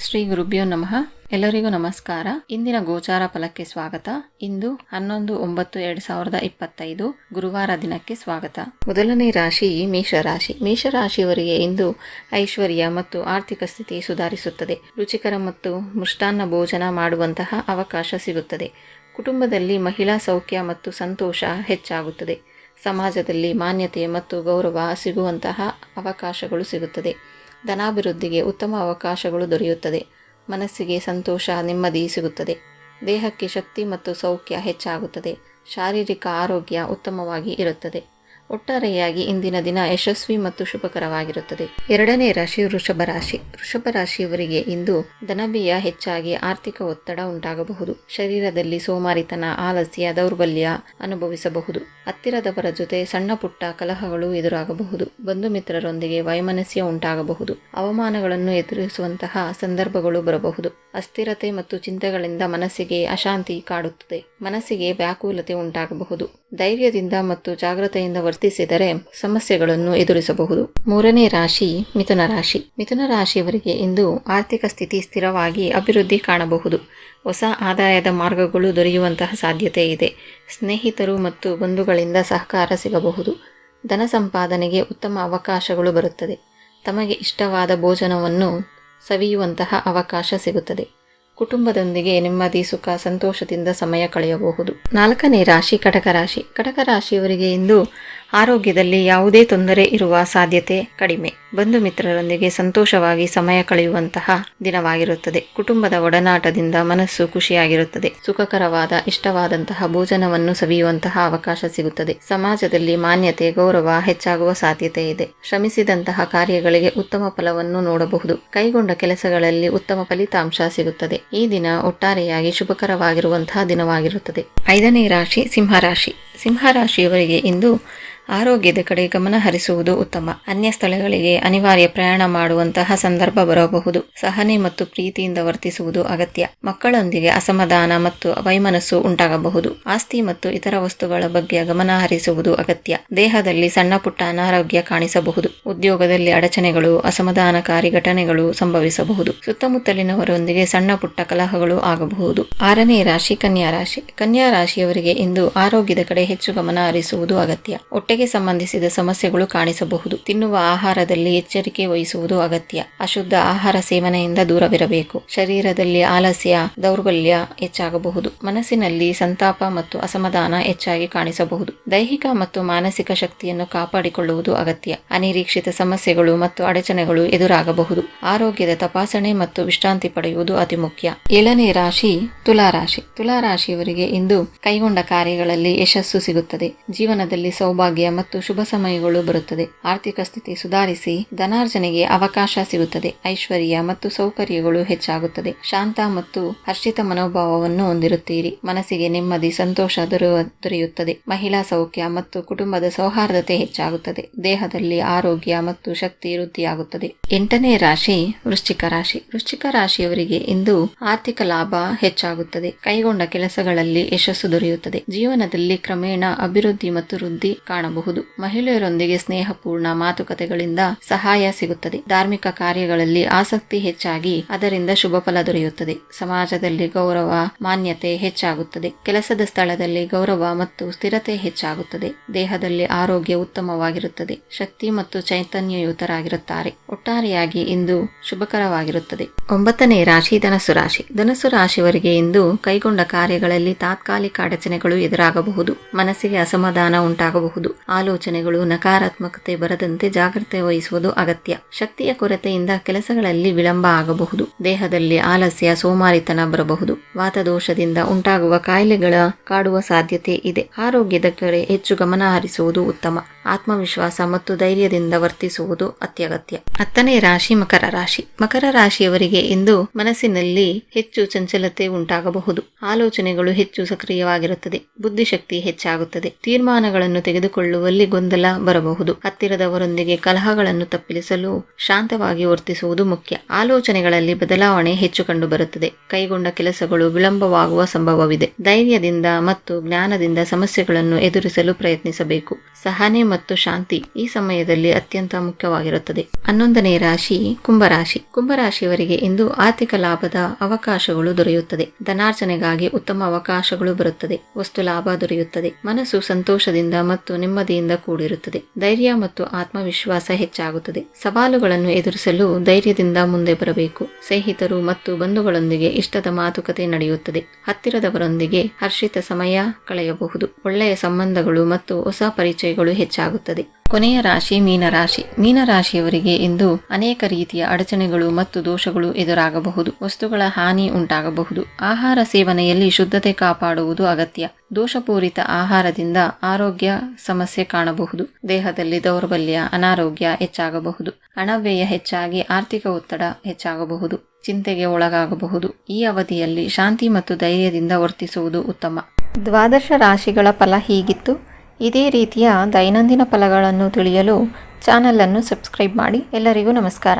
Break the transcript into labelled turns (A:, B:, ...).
A: ಶ್ರೀ ಗುರುಭ್ಯೋ ನಮಃ. ಎಲ್ಲರಿಗೂ ನಮಸ್ಕಾರ. ಇಂದಿನ ಗೋಚಾರ ಫಲಕ್ಕೆ ಸ್ವಾಗತ. ಇಂದು ಹನ್ನೊಂದು ಒಂಬತ್ತು ಎರಡ್ ಸಾವಿರದ ಇಪ್ಪತ್ತೈದು ಗುರುವಾರ ದಿನಕ್ಕೆ ಸ್ವಾಗತ. ಮೊದಲನೇ ರಾಶಿ ಮೇಷರಾಶಿ ಮೇಷರಾಶಿಯವರಿಗೆ ಇಂದು ಐಶ್ವರ್ಯ ಮತ್ತು ಆರ್ಥಿಕ ಸ್ಥಿತಿ ಸುಧಾರಿಸುತ್ತದೆ. ರುಚಿಕರ ಮತ್ತು ಮೃಷ್ಟಾನ್ನ ಭೋಜನ ಮಾಡುವಂತಹ ಅವಕಾಶ ಸಿಗುತ್ತದೆ. ಕುಟುಂಬದಲ್ಲಿ ಮಹಿಳಾ ಸೌಖ್ಯ ಮತ್ತು ಸಂತೋಷ ಹೆಚ್ಚಾಗುತ್ತದೆ. ಸಮಾಜದಲ್ಲಿ ಮಾನ್ಯತೆ ಮತ್ತು ಗೌರವ ಸಿಗುವಂತಹ ಅವಕಾಶಗಳು ಸಿಗುತ್ತದೆ. ಧನಾಭಿವೃದ್ಧಿಗೆ ಉತ್ತಮ ಅವಕಾಶಗಳು ದೊರೆಯುತ್ತದೆ. ಮನಸ್ಸಿಗೆ ಸಂತೋಷ, ನೆಮ್ಮದಿ ಸಿಗುತ್ತದೆ. ದೇಹಕ್ಕೆ ಶಕ್ತಿ ಮತ್ತು ಸೌಖ್ಯ ಹೆಚ್ಚಾಗುತ್ತದೆ. ಶಾರೀರಿಕ ಆರೋಗ್ಯ ಉತ್ತಮವಾಗಿ ಇರುತ್ತದೆ. ಒಟ್ಟಾರೆಯಾಗಿ ಇಂದಿನ ದಿನ ಯಶಸ್ವಿ ಮತ್ತು ಶುಭಕರವಾಗಿರುತ್ತದೆ. ಎರಡನೇ ರಾಶಿ ವೃಷಭ ರಾಶಿ. ವೃಷಭ ರಾಶಿಯವರಿಗೆ ಇಂದು ಧನವ್ಯಯ ಹೆಚ್ಚಾಗಿ ಆರ್ಥಿಕ ಒತ್ತಡ ಉಂಟಾಗಬಹುದು. ಶರೀರದಲ್ಲಿ ಸೋಮಾರಿತನ, ಆಲಸ್ಯ, ದೌರ್ಬಲ್ಯ ಅನುಭವಿಸಬಹುದು. ಹತ್ತಿರದವರ ಜೊತೆ ಸಣ್ಣ ಪುಟ್ಟ ಕಲಹಗಳು ಎದುರಾಗಬಹುದು. ಬಂಧು ಮಿತ್ರರೊಂದಿಗೆ ವೈಮನಸ್ಯ ಉಂಟಾಗಬಹುದು. ಅವಮಾನಗಳನ್ನು ಎದುರಿಸುವಂತಹ ಸಂದರ್ಭಗಳು ಬರಬಹುದು. ಅಸ್ಥಿರತೆ ಮತ್ತು ಚಿಂತೆಗಳಿಂದ ಮನಸ್ಸಿಗೆ ಅಶಾಂತಿ ಕಾಡುತ್ತದೆ. ಮನಸ್ಸಿಗೆ ವ್ಯಾಕುಲತೆ ಉಂಟಾಗಬಹುದು. ಧೈರ್ಯದಿಂದ ಮತ್ತು ಜಾಗ್ರತೆಯಿಂದ ವರ್ತಿಸಿದರೆ ಸಮಸ್ಯೆಗಳನ್ನು ಎದುರಿಸಬಹುದು. ಮೂರನೇ ರಾಶಿ ಮಿಥುನ ರಾಶಿ. ಮಿಥುನ ರಾಶಿಯವರಿಗೆ ಇಂದು ಆರ್ಥಿಕ ಸ್ಥಿತಿ ಸ್ಥಿರವಾಗಿ ಅಭಿವೃದ್ಧಿ ಕಾಣಬಹುದು. ಹೊಸ ಆದಾಯದ ಮಾರ್ಗಗಳು ದೊರೆಯುವಂತಹ ಸಾಧ್ಯತೆ ಇದೆ. ಸ್ನೇಹಿತರು ಮತ್ತು ಬಂಧುಗಳಿಂದ ಸಹಕಾರ ಸಿಗಬಹುದು. ಧನ ಸಂಪಾದನೆಗೆ ಉತ್ತಮ ಅವಕಾಶಗಳು ಬರುತ್ತದೆ. ತಮಗೆ ಇಷ್ಟವಾದ ಭೋಜನವನ್ನು ಸವಿಯುವಂತಹ ಅವಕಾಶ ಸಿಗುತ್ತದೆ. ಕುಟುಂಬದೊಂದಿಗೆ ನೆಮ್ಮದಿ, ಸುಖ, ಸಂತೋಷದಿಂದ ಸಮಯ ಕಳೆಯಬಹುದು. ನಾಲ್ಕನೇ ರಾಶಿ, ಕಟಕ ರಾಶಿ. ಕಟಕ ರಾಶಿಯವರಿಗೆ ಇಂದು ಆರೋಗ್ಯದಲ್ಲಿ ಯಾವುದೇ ತೊಂದರೆ ಇರುವ ಸಾಧ್ಯತೆ ಕಡಿಮೆ. ಬಂಧು ಮಿತ್ರರೊಂದಿಗೆ ಸಂತೋಷವಾಗಿ ಸಮಯ ಕಳೆಯುವಂತಹ ದಿನವಾಗಿರುತ್ತದೆ. ಕುಟುಂಬದ ಒಡನಾಟದಿಂದ ಮನಸ್ಸು ಖುಷಿಯಾಗಿರುತ್ತದೆ. ಸುಖಕರವಾದ, ಇಷ್ಟವಾದಂತಹ ಭೋಜನವನ್ನು ಸವಿಯುವಂತಹ ಅವಕಾಶ ಸಿಗುತ್ತದೆ. ಸಮಾಜದಲ್ಲಿ ಮಾನ್ಯತೆ, ಗೌರವ ಹೆಚ್ಚಾಗುವ ಸಾಧ್ಯತೆ ಇದೆ. ಶ್ರಮಿಸಿದಂತಹ ಕಾರ್ಯಗಳಿಗೆ ಉತ್ತಮ ಫಲವನ್ನು ನೋಡಬಹುದು. ಕೈಗೊಂಡ ಕೆಲಸಗಳಲ್ಲಿ ಉತ್ತಮ ಫಲಿತಾಂಶ ಸಿಗುತ್ತದೆ. ಈ ದಿನ ಒಟ್ಟಾರೆಯಾಗಿ ಶುಭಕರವಾಗಿರುವಂತಹ ದಿನವಾಗಿರುತ್ತದೆ. ಐದನೇ ರಾಶಿ, ಸಿಂಹರಾಶಿ. ಸಿಂಹರಾಶಿಯವರಿಗೆ ಇಂದು ಆರೋಗ್ಯದ ಕಡೆ ಗಮನ ಹರಿಸುವುದು ಉತ್ತಮ. ಅನ್ಯ ಸ್ಥಳಗಳಿಗೆ ಅನಿವಾರ್ಯ ಪ್ರಯಾಣ ಮಾಡುವಂತಹ ಸಂದರ್ಭ ಬರಬಹುದು. ಸಹನೆ ಮತ್ತು ಪ್ರೀತಿಯಿಂದ ವರ್ತಿಸುವುದು ಅಗತ್ಯ. ಮಕ್ಕಳೊಂದಿಗೆ ಅಸಮಾಧಾನ ಮತ್ತು ವೈಮನಸ್ಸು ಉಂಟಾಗಬಹುದು. ಆಸ್ತಿ ಮತ್ತು ಇತರ ವಸ್ತುಗಳ ಬಗ್ಗೆ ಗಮನ ಹರಿಸುವುದು ಅಗತ್ಯ. ದೇಹದಲ್ಲಿ ಸಣ್ಣ ಪುಟ್ಟ ಅನಾರೋಗ್ಯ ಕಾಣಿಸಬಹುದು. ಉದ್ಯೋಗದಲ್ಲಿ ಅಡಚಣೆಗಳು, ಅಸಮಾಧಾನಕಾರಿ ಘಟನೆಗಳು ಸಂಭವಿಸಬಹುದು. ಸುತ್ತಮುತ್ತಲಿನವರೊಂದಿಗೆ ಸಣ್ಣ ಪುಟ್ಟ ಕಲಹಗಳು ಆಗಬಹುದು. ಆರನೇ ರಾಶಿ, ಕನ್ಯಾ ರಾಶಿ. ಕನ್ಯಾ ರಾಶಿಯವರಿಗೆ ಇಂದು ಆರೋಗ್ಯದ ಕಡೆ ಹೆಚ್ಚು ಗಮನ ಹರಿಸುವುದು ಅಗತ್ಯ. ಹೊಟ್ಟೆಗೆ ಸಂಬಂಧಿಸಿದ ಸಮಸ್ಯೆಗಳು ಕಾಣಿಸಬಹುದು. ತಿನ್ನುವ ಆಹಾರದಲ್ಲಿ ಎಚ್ಚರಿಕೆ ವಹಿಸುವುದು ಅಗತ್ಯ. ಅಶುದ್ಧ ಆಹಾರ ಸೇವನೆಯಿಂದ ದೂರವಿರಬೇಕು. ಶರೀರದಲ್ಲಿ ಆಲಸ್ಯ, ದೌರ್ಬಲ್ಯ ಹೆಚ್ಚಾಗಬಹುದು. ಮನಸ್ಸಿನಲ್ಲಿ ಸಂತಾಪ ಮತ್ತು ಅಸಮಾಧಾನ ಹೆಚ್ಚಾಗಿ ಕಾಣಿಸಬಹುದು. ದೈಹಿಕ ಮತ್ತು ಮಾನಸಿಕ ಶಕ್ತಿಯನ್ನು ಕಾಪಾಡಿಕೊಳ್ಳುವುದು ಅಗತ್ಯ. ಅನಿರೀಕ್ಷಿತ ಸಮಸ್ಯೆಗಳು ಮತ್ತು ಅಡಚಣೆಗಳು ಎದುರಾಗಬಹುದು. ಆರೋಗ್ಯದ ತಪಾಸಣೆ ಮತ್ತು ವಿಶ್ರಾಂತಿ ಪಡೆಯುವುದು ಅತಿ ಮುಖ್ಯ. ಏಳನೇ ರಾಶಿ ತುಲಾ ರಾಶಿ ತುಲಾ ರಾಶಿಯವರಿಗೆ ಇಂದು ಕೈಗೊಂಡ ಕಾರ್ಯಗಳಲ್ಲಿ ಯಶಸ್ಸು ಸಿಗುತ್ತದೆ. ಜೀವನದಲ್ಲಿ ಸೌಭಾಗ್ಯ ಮತ್ತು ಶುಭ ಸಮಯಗಳು ಬರುತ್ತದೆ. ಆರ್ಥಿಕ ಸ್ಥಿತಿ ಸುಧಾರಿಸಿ ಧನಾರ್ಜನೆಗೆ ಅವಕಾಶ ಸಿಗುತ್ತದೆ. ಐಶ್ವರ್ಯ ಮತ್ತು ಸೌಕರ್ಯಗಳು ಹೆಚ್ಚಾಗುತ್ತದೆ. ಶಾಂತ ಮತ್ತು ಹರ್ಷಿತ ಮನೋಭಾವವನ್ನು ಹೊಂದಿರುತ್ತೀರಿ. ಮನಸ್ಸಿಗೆ ನೆಮ್ಮದಿ, ಸಂತೋಷ ದೊರೆಯುತ್ತದೆ. ಮಹಿಳಾ ಸೌಖ್ಯ ಮತ್ತು ಕುಟುಂಬದ ಸೌಹಾರ್ದತೆ ಹೆಚ್ಚಾಗುತ್ತದೆ. ದೇಹದಲ್ಲಿ ಆರೋಗ್ಯ ಮತ್ತು ಶಕ್ತಿ ವೃದ್ಧಿಯಾಗುತ್ತದೆ. ಎಂಟನೇ ರಾಶಿ, ವೃಶ್ಚಿಕ ರಾಶಿ. ವೃಶ್ಚಿಕ ರಾಶಿಯವರಿಗೆ ಇಂದು ಆರ್ಥಿಕ ಲಾಭ ಹೆಚ್ಚಾಗುತ್ತದೆ. ಕೈಗೊಂಡ ಕೆಲಸಗಳಲ್ಲಿ ಯಶಸ್ಸು ದೊರೆಯುತ್ತದೆ. ಜೀವನದಲ್ಲಿ ಕ್ರಮೇಣ ಅಭಿವೃದ್ಧಿ ಮತ್ತು ವೃದ್ಧಿ ಕಾಣಬಹುದು. ಮಹಿಳೆಯರೊಂದಿಗೆ ಸ್ನೇಹಪೂರ್ಣ ಮಾತುಕತೆಗಳಿಂದ ಸಹಾಯ ಸಿಗುತ್ತದೆ. ಧಾರ್ಮಿಕ ಕಾರ್ಯಗಳಲ್ಲಿ ಆಸಕ್ತಿ ಹೆಚ್ಚಾಗಿ ಅದರಿಂದ ಶುಭ ಫಲ ದೊರೆಯುತ್ತದೆ. ಸಮಾಜದಲ್ಲಿ ಗೌರವ, ಮಾನ್ಯತೆ ಹೆಚ್ಚಾಗುತ್ತದೆ. ಕೆಲಸದ ಸ್ಥಳದಲ್ಲಿ ಗೌರವ ಮತ್ತು ಸ್ಥಿರತೆ ಹೆಚ್ಚಾಗುತ್ತದೆ. ದೇಹದಲ್ಲಿ ಆರೋಗ್ಯ ಉತ್ತಮವಾಗಿರುತ್ತದೆ. ಶಕ್ತಿ ಮತ್ತು ಚೈತನ್ಯಯುತರಾಗಿರುತ್ತಾರೆ. ಒಟ್ಟಾರೆಯಾಗಿ ಇಂದು ಶುಭಕರವಾಗಿರುತ್ತದೆ. ಒಂಬತ್ತನೇ ರಾಶಿ ಧನಸು ರಾಶಿ. ಧನಸು ರಾಶಿವರಿಗೆ ಇಂದು ಕೈಗೊಂಡ ಕಾರ್ಯಗಳಲ್ಲಿ ತಾತ್ಕಾಲಿಕ ಅಡಚಣೆಗಳು ಎದುರಾಗಬಹುದು. ಮನಸ್ಸಿಗೆ ಅಸಮಾಧಾನ ಉಂಟಾಗಬಹುದು. ಆಲೋಚನೆಗಳು ನಕಾರಾತ್ಮಕತೆ ಬರದಂತೆ ಜಾಗ್ರತೆ ವಹಿಸುವುದು ಅಗತ್ಯ. ಶಕ್ತಿಯ ಕೊರತೆಯಿಂದ ಕೆಲಸಗಳಲ್ಲಿ ವಿಳಂಬ ಆಗಬಹುದು. ದೇಹದಲ್ಲಿ ಆಲಸ್ಯ, ಸೋಮಾರಿತನ ಬರಬಹುದು. ವಾತದೋಷದಿಂದ ಉಂಟಾಗುವ ಕಾಯಿಲೆಗಳ ಕಾಡುವ ಸಾಧ್ಯತೆ ಇದೆ. ಆರೋಗ್ಯದ ಕಡೆ ಹೆಚ್ಚು ಗಮನ ಹರಿಸುವುದು ಉತ್ತಮ. ಆತ್ಮವಿಶ್ವಾಸ ಮತ್ತು ಧೈರ್ಯದಿಂದ ವರ್ತಿಸುವುದು ಅತ್ಯಗತ್ಯ. ಹತ್ತನೇ ರಾಶಿ, ಮಕರ ರಾಶಿ. ಮಕರ ರಾಶಿಯವರಿಗೆ ಇಂದು ಮನಸ್ಸಿನಲ್ಲಿ ಹೆಚ್ಚು ಚಂಚಲತೆ ಉಂಟಾಗಬಹುದು. ಆಲೋಚನೆಗಳು ಹೆಚ್ಚು ಸಕ್ರಿಯವಾಗಿರುತ್ತದೆ. ಬುದ್ಧಿಶಕ್ತಿ ಹೆಚ್ಚಾಗುತ್ತದೆ. ತೀರ್ಮಾನಗಳನ್ನು ತೆಗೆದುಕೊಳ್ಳುವಲ್ಲಿ ಗೊಂದಲ ಬರಬಹುದು. ಹತ್ತಿರದವರೊಂದಿಗೆ ಕಲಹಗಳನ್ನು ತಪ್ಪಿಸಲು ಶಾಂತವಾಗಿ ವರ್ತಿಸುವುದು ಮುಖ್ಯ. ಆಲೋಚನೆಗಳಲ್ಲಿ ಬದಲಾವಣೆ ಹೆಚ್ಚು ಕಂಡುಬರುತ್ತದೆ. ಕೈಗೊಂಡ ಕೆಲಸಗಳು ವಿಳಂಬವಾಗುವ ಸಂಭವವಿದೆ. ಧೈರ್ಯದಿಂದ ಮತ್ತು ಜ್ಞಾನದಿಂದ ಸಮಸ್ಯೆಗಳನ್ನು ಎದುರಿಸಲು ಪ್ರಯತ್ನಿಸಬೇಕು. ಸಹನೆ ಮತ್ತು ಶಾಂತಿ ಈ ಸಮಯದಲ್ಲಿ ಅತ್ಯಂತ ಮುಖ್ಯವಾಗಿರುತ್ತದೆ. ಹನ್ನೊಂದನೇ ರಾಶಿ, ಕುಂಭರಾಶಿ. ಕುಂಭರಾಶಿಯವರಿಗೆ ಇಂದು ಆರ್ಥಿಕ ಲಾಭದ ಅವಕಾಶಗಳು ದೊರೆಯುತ್ತದೆ. ಧನಾರ್ಜನೆಗಾಗಿ ಉತ್ತಮ ಅವಕಾಶಗಳು ಬರುತ್ತದೆ. ವಸ್ತು ಲಾಭ ದೊರೆಯುತ್ತದೆ. ಮನಸ್ಸು ಸಂತೋಷದಿಂದ ಮತ್ತು ನೆಮ್ಮದಿಯಿಂದ ಕೂಡಿರುತ್ತದೆ. ಧೈರ್ಯ ಮತ್ತು ಆತ್ಮವಿಶ್ವಾಸ ಹೆಚ್ಚಾಗುತ್ತದೆ. ಸವಾಲುಗಳನ್ನು ಎದುರಿಸಲು ಧೈರ್ಯದಿಂದ ಮುಂದೆ ಬರಬೇಕು. ಸ್ನೇಹಿತರು ಮತ್ತು ಬಂಧುಗಳೊಂದಿಗೆ ಇಷ್ಟದ ಮಾತುಕತೆ ನಡೆಯುತ್ತದೆ. ಹತ್ತಿರದವರೊಂದಿಗೆ ಹರ್ಷಿತ ಸಮಯ ಕಳೆಯಬಹುದು. ಒಳ್ಳೆಯ ಸಂಬಂಧಗಳು ಮತ್ತು ಹೊಸ ಪರಿಚಯಗಳು ಹೆಚ್ಚಾಗುತ್ತದೆ. ಕೊನೆಯ ರಾಶಿ ಮೀನರಾಶಿ. ಮೀನರಾಶಿಯವರಿಗೆ ಇಂದು ಅನೇಕ ರೀತಿಯ ಅಡಚಣೆಗಳು ಮತ್ತು ದೋಷಗಳು ಎದುರಾಗಬಹುದು. ವಸ್ತುಗಳ ಹಾನಿ ಉಂಟಾಗಬಹುದು. ಆಹಾರ ಸೇವನೆಯಲ್ಲಿ ಶುದ್ಧತೆ ಕಾಪಾಡುವುದು ಅಗತ್ಯ. ದೋಷಪೂರಿತ ಆಹಾರದಿಂದ ಆರೋಗ್ಯ ಸಮಸ್ಯೆ ಕಾಣಬಹುದು. ದೇಹದಲ್ಲಿ ದೌರ್ಬಲ್ಯ, ಅನಾರೋಗ್ಯ ಹೆಚ್ಚಾಗಬಹುದು. ಹಣವ್ಯಯ ಹೆಚ್ಚಾಗಿ ಆರ್ಥಿಕ ಒತ್ತಡ ಹೆಚ್ಚಾಗಬಹುದು. ಚಿಂತೆಗೆ ಒಳಗಾಗಬಹುದು. ಈ ಅವಧಿಯಲ್ಲಿ ಶಾಂತಿ ಮತ್ತು ಧೈರ್ಯದಿಂದ ವರ್ತಿಸುವುದು ಉತ್ತಮ. ದ್ವಾದಶ ರಾಶಿಗಳ ಫಲ ಹೀಗಿತ್ತು. ಇದೇ ರೀತಿಯ ದೈನಂದಿನ ಫಲಗಳನ್ನು ತಿಳಿಯಲು ಚಾನಲನ್ನು ಸಬ್ಸ್ಕ್ರೈಬ್ ಮಾಡಿ. ಎಲ್ಲರಿಗೂ ನಮಸ್ಕಾರ.